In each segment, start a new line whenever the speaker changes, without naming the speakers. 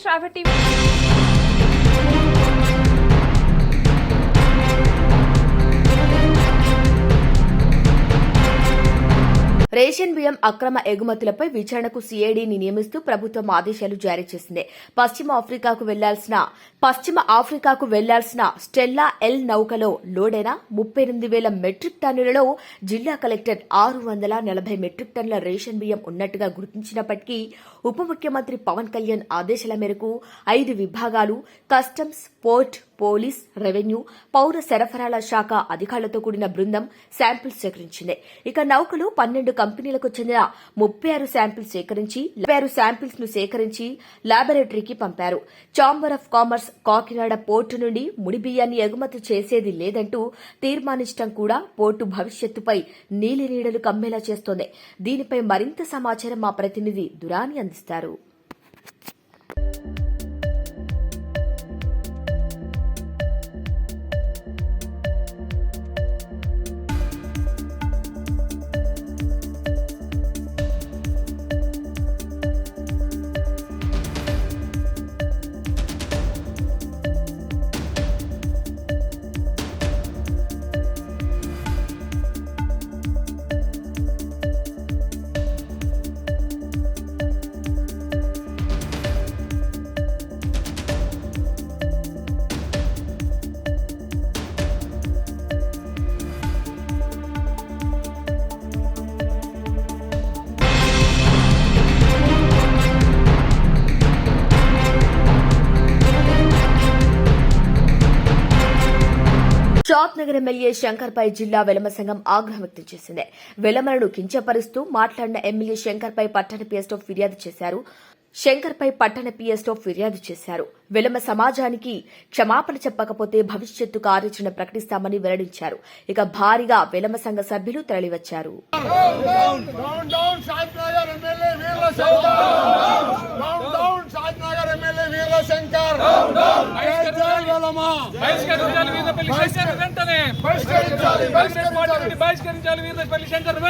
Travel
ration బియ్యం అక్రమ ఎగుమతులపై విచారణకు సీఐడీని నియమిస్తూ ప్రభుత్వం ఆదేశాలు జారీ చేసింది. పశ్చిమ ఆఫ్రికాకు వెళ్ళాల్సిన పశ్చిమ ఆఫ్రికాకు వెళ్ళాల్సిన స్టెల్లా ఎల్ నౌకలో లోడైన ముప్పై ఎనిమిది వేల మెట్రిక్ టన్నులలో జిల్లా కలెక్టర్ ఆరు వందల నలభై మెట్రిక్ టన్నుల రేషన్ బియ్యం ఉన్నట్టుగా గుర్తించినప్పటికీ ఉప ముఖ్యమంత్రి పవన్ కళ్యాణ్ ఆదేశాల మేరకు ఐదు విభాగాలు కస్టమ్స్ పోర్ట్ పోలీస్ రెవెన్యూ పౌర సరఫరాల శాఖ అధికారులతో కూడిన బృందం శాంపిల్స్ సేకరించింది. ఇక నౌకలు పన్నెండు కంపెనీలకు చెందిన ముప్పై ఆరు శాంపిల్స్ సేకరించి ముప్పై ఆరు శాంపిల్స్ను సేకరించి లాబొరేటరీకి పంపారు. Chamber of commerce Kakinada port నుండి ముడి బియ్యాన్ని ఎగుమతి చేసేది లేదంటూ తీర్మానించడం కూడా పోర్టు భవిష్యత్తుపై నీలి నీడలు కమ్మేలా చేస్తోంది. దీనిపై మరింత సమాచారం మా ప్రతినిధి దురాని అందిస్తారు. షాద్ నగర్ ఎమ్మెల్యే శంకర్పై జిల్లా వెలమ సంఘం ఆగ్రహం వ్యక్తం చేసింది. వెలమలను కించపరుస్తూ మాట్లాడిన ఎమ్మెల్యే శంకర్పై పట్టణ పిఎస్టో ఫిర్యాదు చేశారు. శంకర్పై పట్టణ పీఎస్టో ఫిర్యాదు చేశారు విలమ సమాజానికి క్షమాపణ చెప్పకపోతే భవిష్యత్తు కార్యాచరణ ప్రకటిస్తామని వెల్లడించారు ఇక భారీగా విలమ సంఘ సభ్యులు తరలివచ్చారు
బహిష్కరించాలి వీరపల్లి శంకర్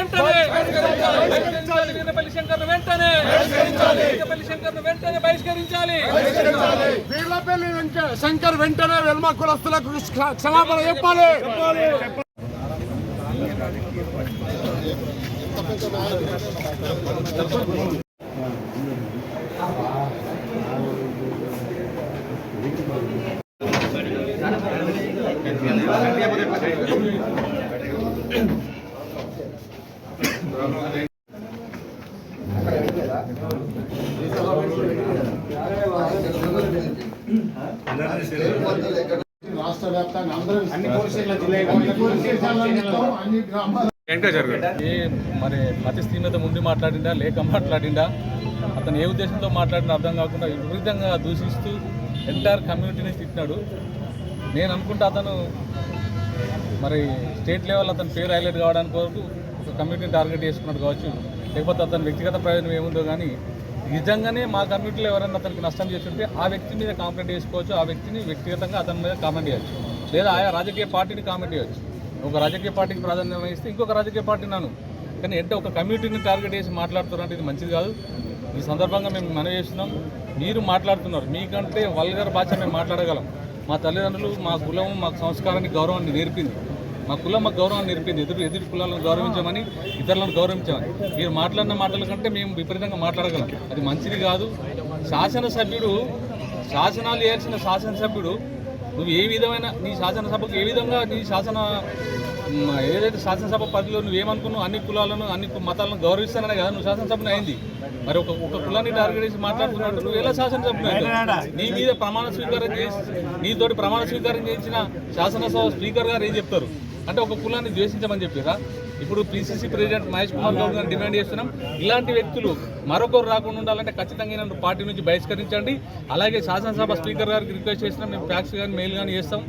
వెంటనే
బహిష్కరించాలి.
శంకర్ వెంటనే
వెల్మ కులస్తులకు క్షమాపణ చెప్పాలి. రాష్ట్ర వ్యాప్తంగా అందరూ అన్ని పోలీస్ అన్ని
ఏ మరి మతి ముందు మాట్లాడిండా లేక మాట్లాడిండా అతను ఏ ఉద్దేశంతో మాట్లాడినా అర్థం కాకుండా విపరీతంగా దూషిస్తూ ఎంటైర్ కమ్యూనిటీని తిట్టినాడు నేను అనుకుంటా అతను మరి స్టేట్ లెవెల్ అతని పేరు హైలైట్ కావడానికి వరకు ఒక కమ్యూనిటీని టార్గెట్ చేసుకున్నాడు కావచ్చు లేకపోతే అతని వ్యక్తిగత ప్రయోజనం ఏముందో కానీ నిజంగానే మా కమ్యూనిటీలో ఎవరైనా అతనికి నష్టం చేస్తుంటే ఆ వ్యక్తి మీద కాంప్లైంట్ చేసుకోవచ్చు ఆ వ్యక్తిని వ్యక్తిగతంగా అతని మీద కామెంట్ చేయొచ్చు. లేదా ఆయా రాజకీయ పార్టీని కామెంట్ చేయొచ్చు. ఒక రాజకీయ పార్టీకి ప్రాధాన్యత ఇస్తే ఇంకొక రాజకీయ పార్టీ నాను కానీ అంటే ఒక కమ్యూనిటీని టార్గెట్ చేసి మాట్లాడుతున్నారంటే ఇది మంచిది కాదు. ఈ సందర్భంగా మేము మనవి చేస్తున్నాం. మీరు మాట్లాడుతున్నారు. మీకంటే వల్గర్ భాష మేము మాట్లాడగలం. మా తల్లిదండ్రులు మా కులం మా సంస్కారానికి గౌరవాన్ని నేర్పింది. మా కులం మాకు గౌరవాన్ని నేర్పింది. ఎదురు ఎదురు కులాలను గౌరవించమని ఇతరులను గౌరవించమని. మీరు మాట్లాడిన మాటల కంటే మేము విపరీతంగా మాట్లాడగలం. అది మంచిది కాదు. శాసనసభ్యుడు శాసనాలు చేయాల్సిన శాసనసభ్యుడు నువ్వు ఏ విధమైన నీ శాసనసభకు ఏ విధంగా నీ శాసన ఏదైతే శాసనసభ పరిధిలో నువ్వు ఏమనుకున్నావు అన్ని కులాలను అన్ని మతాలను గౌరవిస్తాననే కదా నువ్వు శాసనసభను అయింది. మరి ఒక ఒక కులాన్ని టార్గెట్ చేసి మాట్లాడుతున్నట్టు నువ్వు ఎలా శాసనసభను అయ్యావు? నీ మీద ప్రమాణ స్వీకారం చేసి నీతోటి ప్రమాణ స్వీకారం చేసిన శాసనసభ స్పీకర్ గారు ఏం చెప్తారు? అంటే ఒక కులాన్ని ద్వేషించమని చెప్పారా? ఇప్పుడు పిసిసి ప్రెసిడెంట్ మహేష్ కుమార్ గౌడ్ గారిని డిమాండ్ చేస్తున్నాం. ఇలాంటి వ్యక్తులు మరొకరు రాకుండా ఉండాలంటే ఖచ్చితంగా నన్ను పార్టీ నుంచి బహిష్కరించండి. అలాగే శాసనసభ స్పీకర్ గారికి రిక్వెస్ట్ చేసినాం మేము ఫ్యాక్స్ కానీ మెయిల్ కానీ చేస్తాం.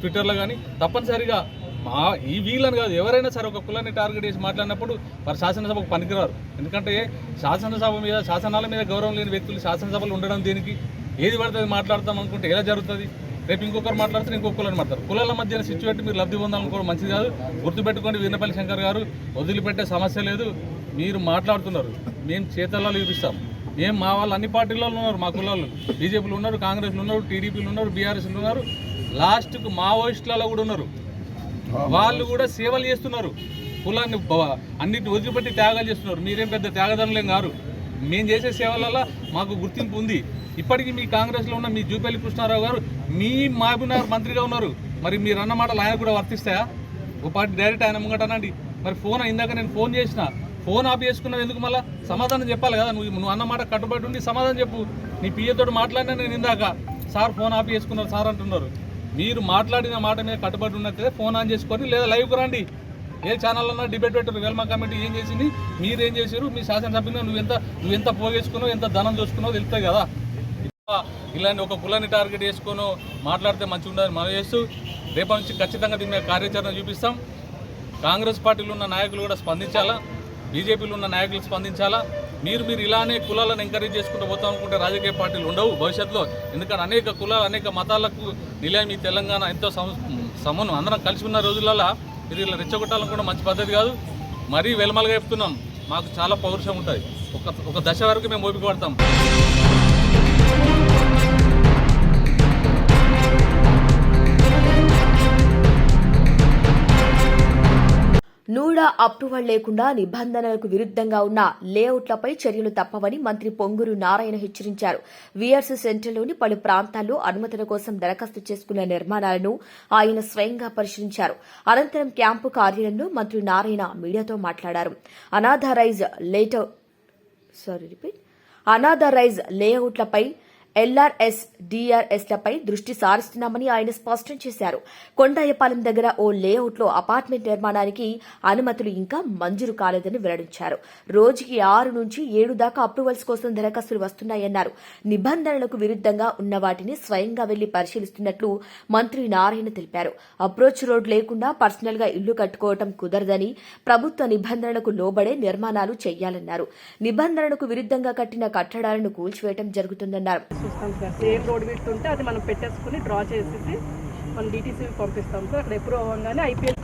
ట్విట్టర్లో కానీ తప్పనిసరిగా మా ఈ వీళ్ళని కాదు ఎవరైనా సరే ఒక కులాన్ని టార్గెట్ చేసి మాట్లాడినప్పుడు వారు శాసనసభకు పనికిరారు. ఎందుకంటే శాసనసభ మీద శాసనాల మీద గౌరవం లేని వ్యక్తులు శాసనసభలు ఉండడం దేనికి? ఏది పడితే అది మాట్లాడతాం అనుకుంటే ఎలా జరుగుతుంది? రేపు ఇంకొకరు మాట్లాడితే ఇంకొక కులాన్ని మాట్లాడతారు కులాల మధ్య సిచ్యువేట్ మీరు లబ్ధి పొందాలనుకోవడం మంచిది కాదు. గుర్తుపెట్టుకోండి వీరపల్లి శంకర్ గారు వదిలిపెట్టే సమస్య లేదు. మీరు మాట్లాడుతున్నారు. మేము చేతల్లో చూపిస్తాం. ఏం మా వాళ్ళు అన్ని పార్టీలలో ఉన్నారు మా కులాలు. బీజేపీలు ఉన్నారు కాంగ్రెస్లు ఉన్నారు టీడీపీలు ఉన్నారు బీఆర్ఎస్లు ఉన్నారు. లాస్ట్కు మావోయిస్టులలో కూడా ఉన్నారు. వాళ్ళు కూడా సేవలు చేస్తున్నారు. కులాన్ని అన్నింటిని అన్నిటిని వదిలిపెట్టి త్యాగాలు చేస్తున్నారు. మీరేం పెద్ద త్యాగదనులేం గారు మేము చేసే సేవలలో మాకు గుర్తింపు ఉంది. ఇప్పటికీ మీ కాంగ్రెస్లో ఉన్న మీ జూపల్లి కృష్ణారావు గారు మీ మహబూబ్నగర్ మంత్రిగా ఉన్నారు. మరి మీరు అన్న మాటలు ఆయన కూడా వర్తిస్తాయా? ఒక పార్టీ డైరెక్ట్ ఆయన ముంగటనండి మరి ఫోన్ ఇందాక నేను ఫోన్ చేసిన. ఫోన్ ఆఫ్ చేసుకున్నది ఎందుకు మళ్ళీ? సమాధానం చెప్పాలి కదా. నువ్వు నువ్వు అన్న మాట కట్టుబడి ఉండి సమాధానం చెప్పు. నీ పియ్యతోటి మాట్లాడినా నేను ఇందాక సార్ ఫోన్ ఆఫ్ చేసుకున్నారు సార్ అంటున్నారు. మీరు మాట్లాడిన మాట మీద కట్టుబడి ఉన్నట్లయితే ఫోన్ ఆన్ చేసుకొని లేదా లైవ్కి రండి. ఏ ఛానల్లో డిబేట్ పెట్టారు. వేల్మా కమిటీ ఏం చేసింది? మీరు ఏం చేశారు? మీ శాసనసభ్యులు నువ్వు ఎంత నువ్వు ఎంత పోగేసుకున్నావు? ఎంత ధనం చూసుకున్నావు తెలుస్తాయి కదా. ఇలాంటి ఒక కులాన్ని టార్గెట్ చేసుకొని మాట్లాడితే మంచిగా ఉండదని మనం చేస్తూ రేపటి నుంచి ఖచ్చితంగా దీని మీద కార్యాచరణ చూపిస్తాం. కాంగ్రెస్ పార్టీలో ఉన్న నాయకులు కూడా స్పందించాలా? బీజేపీలో ఉన్న నాయకులు స్పందించాలా? మీరు మీరు ఇలానే కులాలను ఎంకరేజ్ చేసుకుంటూ పోతాం అనుకుంటే రాజకీయ పార్టీలు ఉండవు భవిష్యత్తులో. ఎందుకంటే అనేక కులాలు అనేక మతాలకు నిలయం ఈ తెలంగాణ ఎంతో సమ సమను అందరం కలిసి ఉన్న రోజులలో మీరు ఇలా రెచ్చగొట్టాలని కూడా మంచి పద్ధతి కాదు. మరీ వెలమలుగా చెప్తున్నాం మాకు చాలా పౌరుషం ఉంటుంది ఒక ఒక దశ వరకు మేము ఓపిక పడతాం.
కూడా అప్రూవల్ లేకుండా నిబంధనలకు విరుద్ధంగా ఉన్న లేఅవుట్లపై చర్యలు తప్పవని మంత్రి పొంగూరు నారాయణ హెచ్చరించారు. వీఆర్సీ సెంటర్లోని పలు ప్రాంతాల్లో అనుమతుల కోసం దరఖాస్తు చేసుకున్న నిర్మాణాలను ఆయన స్వయంగా పరిశీలించారు. అనంతరం క్యాంపు కార్యాలయంలో మంత్రి నారాయణ మీడియాతో మాట్లాడారు. Unauthorised layout sorry repeat. Unauthorised లేఅవుట్లపై LRS డిఆర్ఎస్లపై దృష్టి సారిస్తున్నామని ఆయన స్పష్టం చేశారు. కొండాయపాలెం దగ్గర ఓ లేఅవుట్లో అపార్ట్మెంట్ నిర్మాణానికి అనుమతులు ఇంకా మంజూరు కాలేదని వెల్లడించారు. రోజుకి ఆరు నుంచి ఏడు దాకా అప్రూవల్స్ కోసం దరఖాస్తులు వస్తున్నాయన్నారు. నిబంధనలకు విరుద్ధంగా ఉన్న వాటిని స్వయంగా వెళ్ళి పరిశీలిస్తున్నట్లు మంత్రి నారాయణ తెలిపారు. అప్రోచ్ రోడ్ లేకుండా పర్సనల్గా ఇల్లు కట్టుకోవటం కుదరదని ప్రభుత్వ నిబంధనలకు లోబడే నిర్మాణాలు చేయాలన్నారు. నిబంధనలకు విరుద్ధంగా కట్టిన కట్టడాలను కూల్చివేయటం జరుగుతుందన్నారు.
చూస్తాం సార్. సేమ్ రోడ్ విడ్త్ ఉంటే అది మనం పెట్టేసుకుని డ్రా చేసేసి మనం డీటీసీ పంపిస్తాం సార్. అక్కడ ఎప్పుడు అవ్వగానే ఐపీఎల్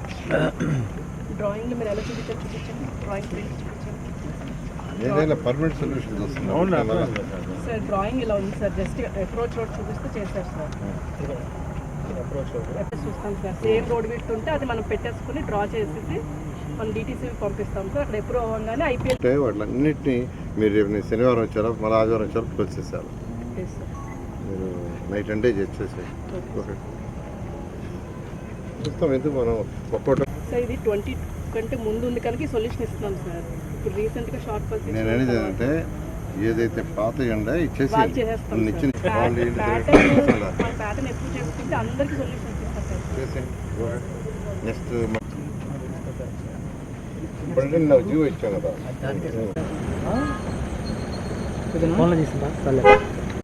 డ్రాయింగ్ మీరు ఎలా చూపించారు చూపించండి. డ్రాయింగ్ ప్రింట్ చూపించండి.
ఏదైనా పర్మనెంట్ సొల్యూషన్ వస్తుంది.
సార్ డ్రాయింగ్ ఇలా ఉంది సార్. జస్ట్ అప్రోచ్ రోడ్ చూపిస్తే చేశారు సార్. ఎప్పుడు చూస్తాం సార్. సేమ్ రోడ్ విడ్త్ ఉంటే అది మనం పెట్టేసుకుని డ్రా చేసేసి మనం డీటీసీ పంపిస్తాం సార్. అక్కడ ఎప్పుడు అవ్వగానే ఐపీఎల్
అంటే వాటిలన్నింటినీ మీరు రేపు శనివారం వచ్చారా? మళ్ళీ ఆదివారం వచ్చారా? క్లోజ్ చేశారు మీరు నైట్ అంటే చేసేసి. ఓకే. చూస్తాం ఎందుకు మనం ఒక్కోటి
సార్ ఇది ట్వంటీ కంటే ముందు ఉంది కనుక సొల్యూషన్ ఇస్తున్నాం సార్. ఇప్పుడు రీసెంట్గా షార్ట్ పల్స్
నేను అనేది ఏంటంటే ఏదైతే పాత ఎండ ఇచ్చేసి. ఇచ్చిన
ప్యాటర్న్ చేసుకుంటే అందరికీ.
నెక్స్ట్ ఇప్పుడంటే నాకు జీవో ఇచ్చాను కదా.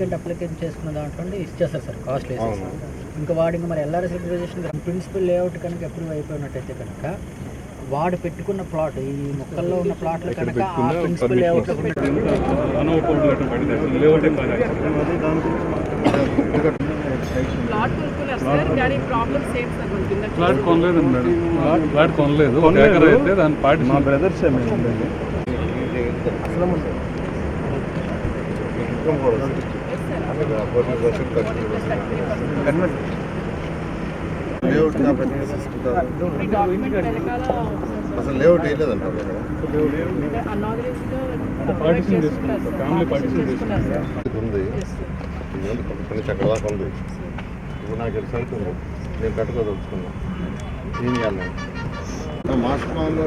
సెకండ్ అప్లికేషన్ చేసుకున్న దాంట్లో ఇచ్చేస్తారు సార్ కాస్ట్
అవును.
ఇంకా వాడు ఇంకా మరి ఎల్ఆర్ఎస్ రిజర్వేషన్ ప్రిన్సిపల్ లేఅవుట్ కనుక అప్రూవ్ అయిపోయినట్టయితే కనుక వాడు పెట్టుకున్న ప్లాట్ ఈ మొక్కల్లో ఉన్న ప్లాట్లు కనుక ఆ ప్రిన్సిపల్ లేఅవుట్
ప్లాట్
కొనలేదు. మేడం అయితే దాని పాటి మా బ్రదర్స్
ఇన్కమ్ లేఅవుట్ కాబట్టి అసలు లేఅవుట్ వేయలేదంట ఉంది ఇది దాకా ఉంది ఇప్పుడు నాకు తెలిసి సైట్ నేను కట్టుకోదలుచుకున్నా ఏం చేయాలి సైట్ మాస్క్ మాల్లో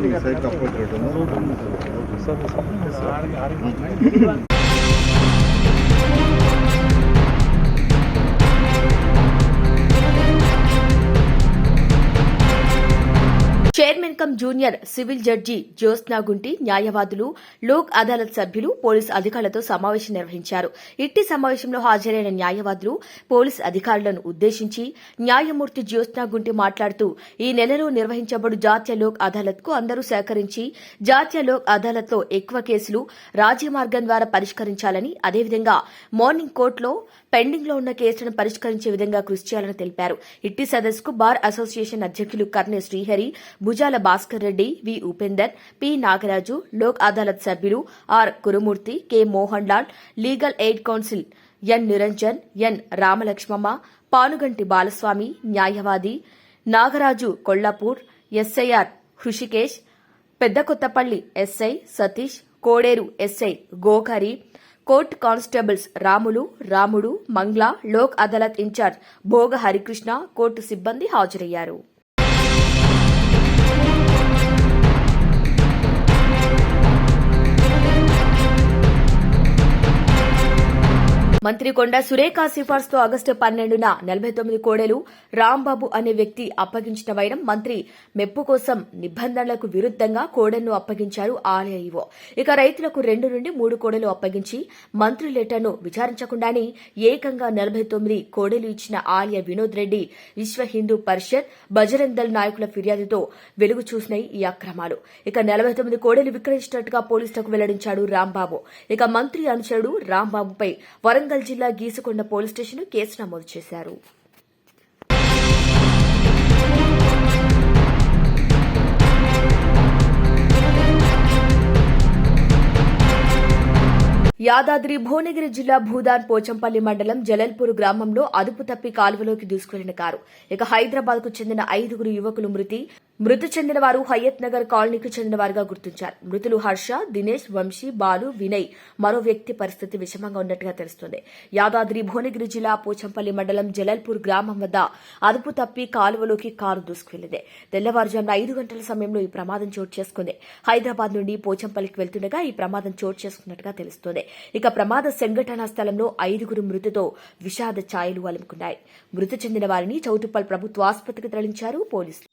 chairman cum junior civil judge Jyotsna Gunti న్యాయవాదులు లోక్ అదాలత్ సభ్యులు పోలీస్ అధికారులతో సమావేశం నిర్వహించారు. ఇట్టి సమావేశంలో హాజరైన న్యాయవాదులు పోలీస్ అధికారులను ఉద్దేశించి న్యాయమూర్తి జ్యోత్నా గుంటి మాట్లాడుతూ ఈ నెలలో నిర్వహించబడు జాతీయ లోక్ అదాలత్కు అందరూ సహకరించి జాతీయ లోక్ అదాలత్లో ఎక్కువ కేసులు రాజీ మార్గం ద్వారా పరిష్కరించాలని అదేవిధంగా మార్నింగ్ కోర్టులో పెండింగ్లో ఉన్న కేసులను పరిష్కరించే విధంగా కృషి చేయాలని తెలిపారు. ఇట్టి సదస్సుకు బార్ అసోసియేషన్ అధ్యక్షులు కర్నె శ్రీహరి భుజాల భాస్కర్ రెడ్డి వి ఉపేందర్ పి నాగరాజు లోక్ అదాలత్ సభ్యులు R Kurumurthy K Mohan Lal legal aid council N Niranjan N Ramalakshmamma Panuganti Balaswamy న్యాయవాది Nagaraju Kollapur SIR Hrishikesh Pedda Kothapalli SI Satish Koderu SI Gokari court constables Ramulu Ramudu Mangla Lok Adalat incharge భోగ Harikrishna court సిబ్బంది హాజరయ్యారు. మంత్రి కొండ Surekha సిఫార్సుతో August పన్నెండున నలభై తొమ్మిది కోడెలు రాంబాబు అనే వ్యక్తి అప్పగించిన వైరం మంత్రి మెప్పు కోసం నిబంధనలకు విరుద్దంగా కోడెలను అప్పగించారు ఆలయ ఈవో. ఇక రైతులకు రెండు నుండి మూడు కోడెలు అప్పగించి మంత్రి లెటర్ను విచారించకుండానే ఏకంగా నలభై తొమ్మిది కోడెలు ఇచ్చిన ఆలయ వినోద్ రెడ్డి విశ్వ హిందూ పరిషత్ బజరంగ్ దళ్ నాయకుల ఫిర్యాదుతో వెలుగు చూసినాయి ఈ అక్రమాలు. ఇక నలభై తొమ్మిది కోడెలు విక్రయించినట్టుగా పోలీసులకు వెల్లడించాడు రాంబాబు. ఇక మంత్రి అనుచరుడు రాంబాబుపై వరంగల్ జిల్లా గీసుకొండ పోలీస్ స్టేషన్ కేసు నమోదు చేశారు. యాదాద్రి భువనగిరి జిల్లా భూదాన్ పోచంపల్లి మండలం జలల్పూర్ గ్రామంలో అదుపు తప్పి కాలువలోకి దూసుకెళ్ళిన కారు ఇక హైదరాబాద్కు చెందిన ఐదుగురు యువకులు మృతి మృతి చెందిన వారు హయత్ నగర్ కాలనీకి చెందిన వారుగా గుర్తించారు. మృతులు హర్ష దినేష్ వంశీ బాలు వినయ్ మరో వ్యక్తి పరిస్థితి విషమంగా ఉన్నట్టుగా తెలుస్తోంది. యాదాద్రి భువనగిరి జిల్లా పోచంపల్లి మండలం జలల్పూర్ గ్రామం వద్ద అదుపు తప్పి కాలువలోకి కారు దూసుకువెళ్ళింది తెల్లవారుజామున ఐదు గంటల సమయంలో ఈ ప్రమాదం చోటు చేసుకుంది. హైదరాబాద్ నుండి పోచంపల్లికి వెళ్తుండగా ఈ ప్రమాదం చోటు చేసుకున్నట్టుగా తెలుస్తోంది. ఇక ప్రమాద సంఘటనా స్థలంలో ఐదుగురు మృతితో విషాద ఛాయలు అలుముకున్నాయి. మృతి చెందిన వారిని చౌటుప్పల్ ప్రభుత్వ ఆసుపత్రికి తరలించారు పోలీసులు.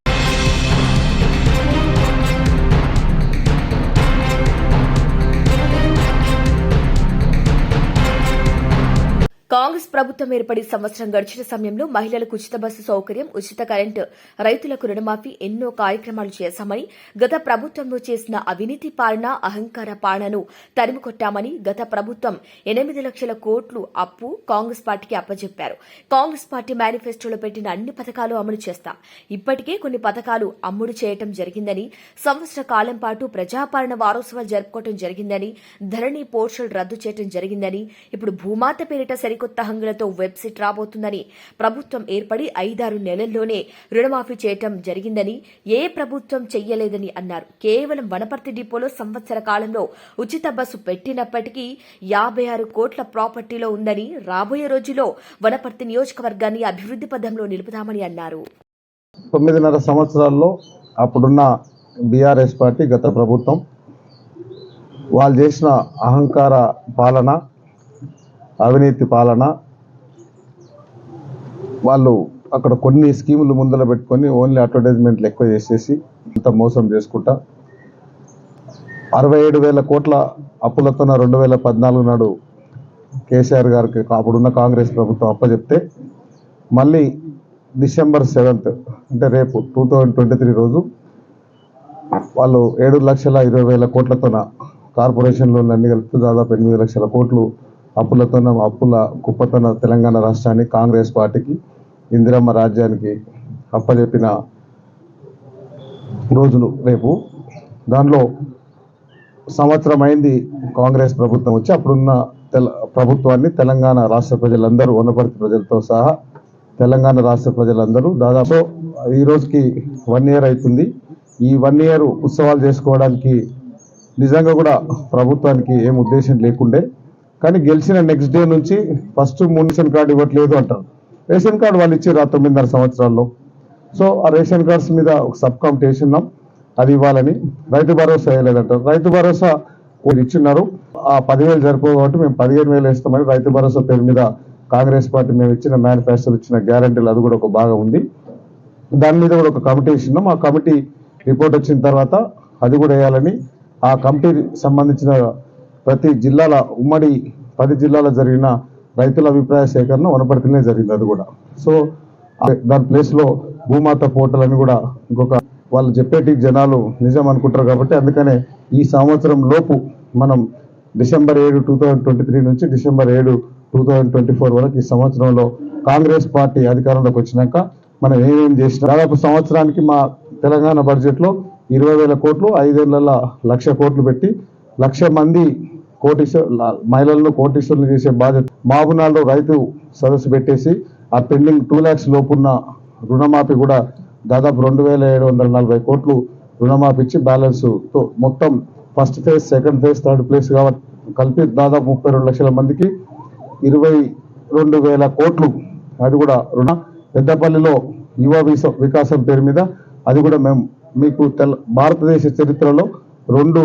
కాంగ్రెస్ ప్రభుత్వం ఏర్పడి సంవత్సరం గడిచిన సమయంలో మహిళలకు ఉచిత బస్సు సౌకర్యం ఉచిత కరెంటు రైతులకు రుణమాఫీ ఎన్నో కార్యక్రమాలు చేశామని గత ప్రభుత్వంలో చేసిన అవినీతి పాలన అహంకార పాలనను తరిమికొట్టామని గత ప్రభుత్వం ఎనిమిది లక్షల కోట్లు అప్పు కాంగ్రెస్ పార్టీకి అప్పజెప్పారు. కాంగ్రెస్ పార్టీ మేనిఫెస్టోలో పెట్టిన అన్ని పథకాలు అమలు చేస్తాం. ఇప్పటికే కొన్ని పథకాలు అమ్ముడు చేయటం జరిగిందని సంవత్సర కాలం పాటు ప్రజాపాలన వారోత్సవాలు జరుపుకోవడం జరిగిందని ధరణి పోర్షల్ రద్దు చేయడం జరిగిందని ఇప్పుడు భూమాత పేరిట సరికొత్త హంగులతో వెబ్సైట్ రాబోతుందని ప్రభుత్వం ఏర్పడి ఐదారు నెలల్లోనే రుణమాఫీ చేయటం జరిగిందని ఏ ప్రభుత్వం చెయ్యలేదని అన్నారు. కేవలం వనపర్తి డిపోలో సంవత్సర కాలంలో ఉచిత బస్సు పెట్టినప్పటికీ యాభై ఆరు కోట్ల ప్రాపర్టీలో ఉందని రాబోయే రోజుల్లో వనపర్తి నియోజకవర్గాన్ని అభివృద్ధి పథంలో నిలుపుతామని అన్నారు.
తొమ్మిదిన్నర సంవత్సరాల్లో అప్పుడున్న బీఆర్ఎస్ పార్టీ గత ప్రభుత్వం వాళ్ళు చేసిన అహంకార పాలన అవినీతి పాలన. వాళ్ళు అక్కడ కొన్ని స్కీములు ముందర పెట్టుకొని ఓన్లీ అడ్వర్టైజ్మెంట్లు ఎక్కువ చేసేసి ఇంత మోసం చేసుకుంటా. అరవై ఏడు వేల కోట్ల అప్పులతోన రెండు వేల పద్నాలుగు నాడు కేసీఆర్ గారికి అప్పుడున్న కాంగ్రెస్ ప్రభుత్వం అప్పచెప్తే మళ్ళీ డిసెంబర్ సెవెంత్ అంటే రేపు టూ థౌజండ్ ట్వంటీ త్రీ రోజు వాళ్ళు ఏడు లక్షల ఇరవై వేల కోట్లతోన కార్పొరేషన్ లోన్లు అన్ని కలిపి దాదాపు ఎనిమిది లక్షల కోట్లు అప్పులతోన అప్పుల కుప్పతన తెలంగాణ రాష్ట్రాన్ని కాంగ్రెస్ పార్టీకి ఇందిరమ్మ రాజ్యానికి అప్పజెప్పిన రోజులు రేపు. దానిలో సంవత్సరం అయింది కాంగ్రెస్ ప్రభుత్వం వచ్చి అప్పుడున్న తెల ప్రభుత్వాన్ని తెలంగాణ రాష్ట్ర ప్రజలందరూ వనపర్తి ప్రజలతో సహా తెలంగాణ రాష్ట్ర ప్రజలందరూ దాదాపు ఈ రోజుకి వన్ ఇయర్ అవుతుంది ఈ వన్ ఇయర్ ఉత్సవాలు చేసుకోవడానికి నిజంగా కూడా ప్రభుత్వానికి ఏం ఉద్దేశం లేకుండే కానీ గెలిచిన నెక్స్ట్ డే నుంచి ఫస్ట్ మున్సిపల్ కార్డు ఇవ్వట్లేదు అంటారు. రేషన్ కార్డు వాళ్ళు ఇచ్చారు ఆ తొమ్మిదిన్నర సంవత్సరాల్లో. సో ఆ రేషన్ కార్డ్స్ మీద ఒక సబ్ కమిటీ వేసినాం అది ఇవ్వాలని రైతు భరోసా వేయలేదంటారు. రైతు భరోసా ఒకటి ఇచ్చిన్నారు ఆ పదివేలు సరిపోదు కాబట్టి మేము పదిహేను వేలు వేస్తామని రైతు భరోసా పేరు మీద కాంగ్రెస్ పార్టీ మేము ఇచ్చిన మేనిఫెస్టోలు ఇచ్చిన గ్యారంటీలు అది కూడా ఒక భాగం ఉంది. దాని మీద కూడా ఒక కమిటీ ఇచ్చినాం ఆ కమిటీ రిపోర్ట్ వచ్చిన తర్వాత అది కూడా వేయాలని ఆ కమిటీ సంబంధించిన ప్రతి జిల్లాల ఉమ్మడి పది జిల్లాలో జరిగిన రైతుల అభిప్రాయ సేకరణ వనపర్తిలోనే జరిగింది అది కూడా. సో దాని ప్లేస్లో భూమాత పోర్టల్ అని కూడా ఇంకొక వాళ్ళు చెప్పేటి జనాలు నిజం అనుకుంటారు కాబట్టి అందుకనే ఈ సంవత్సరం లోపు మనం డిసెంబర్ ఏడు టూ థౌజండ్ ట్వంటీ త్రీ నుంచి డిసెంబర్ ఏడు టూ థౌజండ్ ట్వంటీ ఫోర్ వరకు ఈ సంవత్సరంలో కాంగ్రెస్ పార్టీ అధికారంలోకి వచ్చినాక మనం ఏమేం చేసినా దాదాపు సంవత్సరానికి మా తెలంగాణ బడ్జెట్లో ఇరవై వేల కోట్లు ఐదేళ్ళ లక్ష కోట్లు పెట్టి లక్ష మంది కోటీశ్వర మహిళలను కోటీశ్వరులు చేసే బాధ్యత మాబునాల్లో రైతు సదస్సు పెట్టేసి ఆ పెండింగ్ టూ ల్యాక్స్ లోపున్న రుణమాఫీ కూడా దాదాపు రెండు వేల ఏడు వందల నలభై కోట్లు రుణమాఫీ ఇచ్చి బ్యాలెన్స్ మొత్తం first phase second phase third place కాబట్టి కలిపి దాదాపు ముప్పై రెండు లక్షల మందికి ఇరవై రెండు వేల కోట్లు. అది కూడా రుణ. పెద్దపల్లిలో యువ వికాసం పేరు మీద అది కూడా మేము మీకు తెల భారతదేశ చరిత్రలో రెండు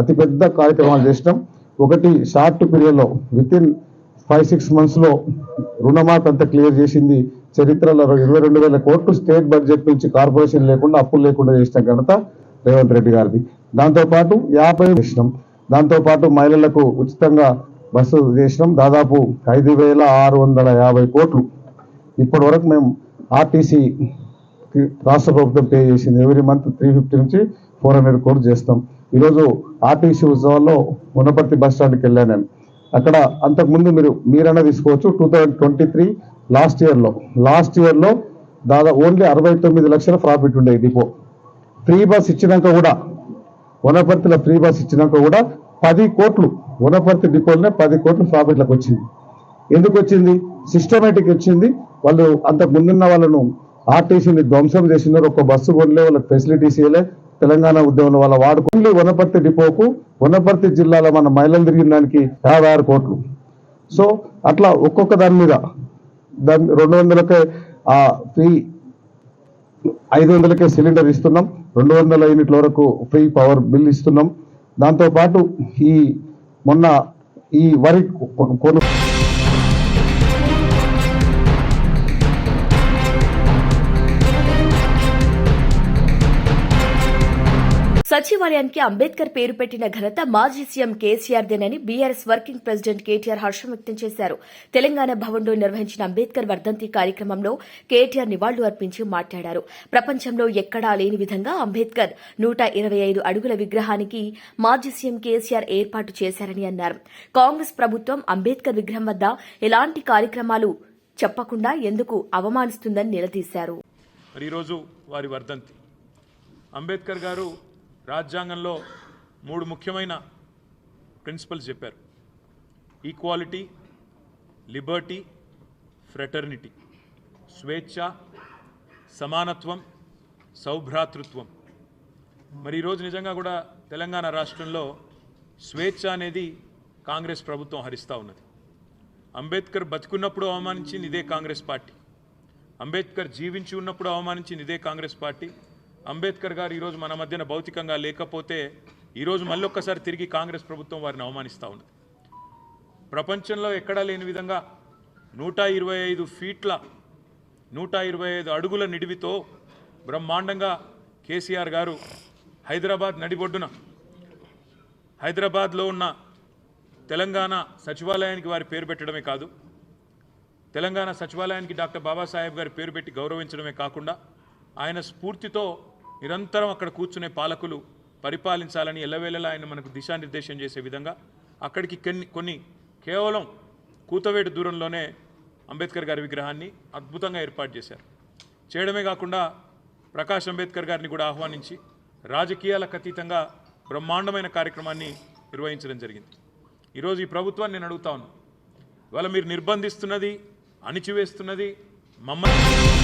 అతిపెద్ద కార్యక్రమాలు చేసినాం. ఒకటి షార్ట్ పీరియడ్లో విత్ ఇన్ ఫైవ్ సిక్స్ మంత్స్లో రుణమాఫీ అంతా క్లియర్ చేసింది. చరిత్రలో ఇరవై రెండు వేల కోట్లు స్టేట్ బడ్జెట్ నుంచి కార్పొరేషన్ లేకుండా అప్పులు లేకుండా చేసిన ఘనత రేవంత్ రెడ్డి గారిది. దాంతోపాటు యాభై చేసినాం. దాంతోపాటు మహిళలకు ఉచితంగా బస్సు చేసినాం. దాదాపు ఐదు వేల ఆరు వందల యాభై కోట్లు. ఇప్పటి వరకు మేము ఆర్టీసీ రాష్ట్ర ప్రభుత్వం పే చేసింది. ఎవ్రీ మంత్ త్రీ ఫిఫ్టీ నుంచి ఫోర్ హండ్రెడ్ కోట్లు చేస్తాం. ఈరోజు ఆర్టీసీ ఉత్సవాల్లో మునపర్తి బస్ స్టాండ్కి వెళ్ళాను నేను. అక్కడ అంతకుముందు మీరు మీరన్నా తీసుకోవచ్చు two thousand twenty three last ఇయర్లో. లాస్ట్ ఇయర్లో దాదాపు ఓన్లీ అరవై తొమ్మిది లక్షల ప్రాఫిట్ ఉండే డిపో. ఫ్రీ బస్ ఇచ్చినాక కూడా వనపర్తిలో ఫ్రీ బస్ ఇచ్చినాక కూడా పది కోట్లు వనపర్తి డిపోలోనే పది కోట్లు ప్రాఫిట్లకు వచ్చింది. ఎందుకు వచ్చింది? సిస్టమేటిక్ వచ్చింది. వాళ్ళు అంతకు ముందున్న వాళ్ళను ఆర్టీసీని ధ్వంసం చేసినారు. ఒక బస్సు కొనలే వాళ్ళకి ఫెసిలిటీస్ ఇవ్వలే తెలంగాణ ఉద్యమంలో వాళ్ళ వాడుకుంది వనపర్తి డిపోకు. వనపర్తి జిల్లాలో మన మహిళలు తిరిగిన దానికి యాభై ఆరు కోట్లు. సో అట్లా ఒక్కొక్క దాని మీద. దాని రెండు వందలకే ఆ ఫ్రీ ఐదు వందలకే సిలిండర్ ఇస్తున్నాం. రెండు వందల యూనిట్ల వరకు ఫ్రీ పవర్ బిల్ ఇస్తున్నాం. దాంతోపాటు ఈ మొన్న ఈ వరి కొను
సచివాలయానికి అంబేద్కర్ పేరు పెట్టిన ఘనత మాజీ సీఎం కేసీఆర్ దేనని బీఆర్ఎస్ వర్కింగ్ ప్రెసిడెంట్ కేటీఆర్ హర్షం వ్యక్తం చేశారు. తెలంగాణ భవన్లో నిర్వహించిన అంబేద్కర్ వర్ధంతి కార్యక్రమంలో కేటీఆర్ నివాళులు అర్పించి మాట్లాడారు. ప్రపంచంలో ఎక్కడా లేని విధంగా అంబేద్కర్ నూట ఇరవై ఐదు అడుగుల విగ్రహానికి మాజీ సీఎం కేసీఆర్ ఏర్పాటు చేశారని అన్నారు. కాంగ్రెస్ ప్రభుత్వం అంబేద్కర్ విగ్రహం వద్ద ఎలాంటి కార్యక్రమాలు చెప్పకుండా ఎందుకు అవమానిస్తుందని నిలదీశారు.
ఈరోజు వారి వర్ధంతి. అంబేద్కర్ గారు రాజ్యాంగంలో మూడు ముఖ్యమైన ప్రిన్సిపల్స్ చెప్పారు. Equality liberty fraternity. స్వేచ్ఛ సమానత్వం సౌభ్రాతృత్వం. మరి ఈరోజు నిజంగా కూడా తెలంగాణ రాష్ట్రంలో స్వేచ్ఛ అనేది కాంగ్రెస్ ప్రభుత్వం హరిస్తూ ఉన్నది. అంబేద్కర్ బతుకున్నప్పుడు అవమానించింది ఇదే కాంగ్రెస్ పార్టీ. అంబేద్కర్ జీవించి ఉన్నప్పుడు అవమానించింది ఇదే కాంగ్రెస్ పార్టీ. అంబేద్కర్ గారు ఈరోజు మన మధ్యన భౌతికంగా లేకపోతే ఈరోజు మళ్ళీ ఒక్కసారి తిరిగి కాంగ్రెస్ ప్రభుత్వం వారిని అవమానిస్తూ ఉంది ప్రపంచంలో ఎక్కడా లేని విధంగా నూట ఇరవై ఐదు ఫీట్ల నూట ఇరవై ఐదు అడుగుల నిడివితో బ్రహ్మాండంగా కేసీఆర్ గారు హైదరాబాద్ నడిబొడ్డున హైదరాబాద్లో ఉన్న తెలంగాణ సచివాలయానికి వారి పేరు పెట్టడమే కాదు తెలంగాణ సచివాలయానికి డాక్టర్ బాబాసాహెబ్ గారి పేరు పెట్టి గౌరవించడమే కాకుండా ఆయన స్ఫూర్తితో నిరంతరం అక్కడ కూర్చునే పాలకులు పరిపాలించాలని ఎల్లవేళలా ఆయన మనకు దిశానిర్దేశం చేసే విధంగా అక్కడికి కొన్ని కొన్ని కేవలం కూతవేటు దూరంలోనే అంబేద్కర్ గారి విగ్రహాన్ని అద్భుతంగా ఏర్పాటు చేశారు. చేయడమే కాకుండా ప్రకాష్ అంబేద్కర్ గారిని కూడా ఆహ్వానించి రాజకీయాలకు అతీతంగా బ్రహ్మాండమైన కార్యక్రమాన్ని నిర్వహించడం జరిగింది. ఈరోజు ఈ ప్రభుత్వాన్ని నేను అడుగుతా ఉన్నాను ఇవాళ మీరు నిర్బంధిస్తున్నది అణిచివేస్తున్నది మమ్మల్ని